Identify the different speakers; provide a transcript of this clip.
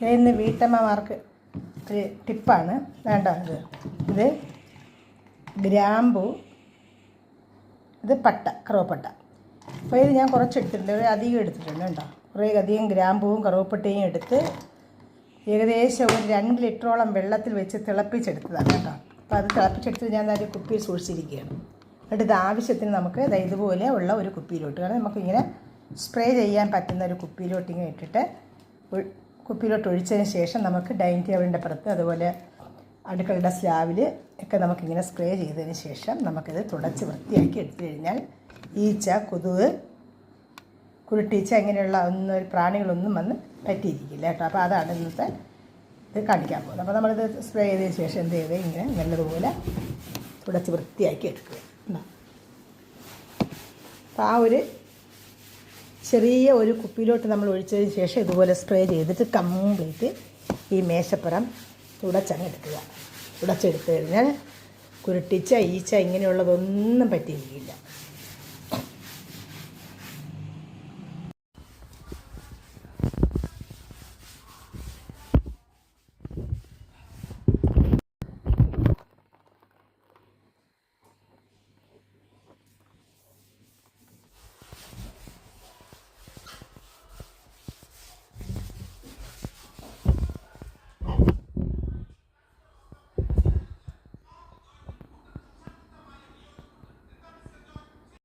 Speaker 1: ഇന്ന് വീട്ടമ്മമാർക്ക് ഒരു ടിപ്പാണ്. വേണ്ട ഇത് ഇത് ഗ്രാമ്പു ഇത് പട്ട കറുവപ്പട്ട. അപ്പോൾ ഇത് ഞാൻ കുറച്ച് എടുത്തിട്ടുണ്ട് ഒരു അധികം എടുത്തിട്ടുണ്ട് കേട്ടോ. കുറേ അധികം ഗ്രാമ്പുവും കറുവപ്പട്ടയും എടുത്ത് ഏകദേശം ഒരു രണ്ട് ലിറ്ററോളം വെള്ളത്തിൽ വെച്ച് തിളപ്പിച്ചെടുത്തതാണ് കേട്ടോ. അപ്പോൾ അത് തിളപ്പിച്ചെടുത്ത് ഞാൻ ഒരു കുപ്പിയിൽ സൂക്ഷിച്ചിരിക്കുകയാണ്. എന്നിട്ട് ഇത് ആവശ്യത്തിന് നമുക്ക് ദാ ഇതുപോലെ ഉള്ള ഒരു കുപ്പിയിലോട്ട്. കാരണം നമുക്കിങ്ങനെ സ്പ്രേ ചെയ്യാൻ പറ്റുന്ന ഒരു കുപ്പിയിലോട്ട് ഇങ്ങനെ ഇട്ടിട്ട് കുപ്പിയിലോട്ട് ഒഴിച്ചതിന് ശേഷം നമുക്ക് ഡൈനിങ് ടേബിളിന്റെ പുറത്ത് അതുപോലെ അടുക്കളയുടെ സ്ലാവിൽ ഒക്കെ നമുക്കിങ്ങനെ സ്പ്രേ ചെയ്തതിന് ശേഷം നമുക്കിത് തുടച്ച് വൃത്തിയാക്കി എടുത്തു കഴിഞ്ഞാൽ ഈച്ച കൊതുക് കുരുട്ടീച്ച ഇങ്ങനെയുള്ള ഒന്നും പ്രാണികളൊന്നും വന്ന് പറ്റിയിരിക്കില്ല കേട്ടോ. അപ്പോൾ അതാണ് ഇന്നത്തെ ഇത് കാണിക്കാൻ പോകുന്നത്. അപ്പോൾ നമ്മളിത് സ്പ്രേ ചെയ്തതിന് ശേഷം എന്ത് ചെയ്ത് ഇങ്ങനെ നല്ലതുപോലെ തുടച്ച് വൃത്തിയാക്കി എടുക്കുക. അപ്പോൾ ആ ഒരു ചെറിയ ഒരു കുപ്പിയിലോട്ട് നമ്മൾ ഒഴിച്ചതിന് ശേഷം ഇതുപോലെ സ്പ്രേ ചെയ്തിട്ട് കംപ്ലീറ്റ് ഈ മേശപ്പുറം തുടച്ചങ്ങ് എടുക്കുക. തുടച്ചെടുത്ത് കഴിഞ്ഞാൽ കുരുട്ടിച്ച ഈച്ച ഇങ്ങനെയുള്ളതൊന്നും പറ്റിയിരിക്കില്ല.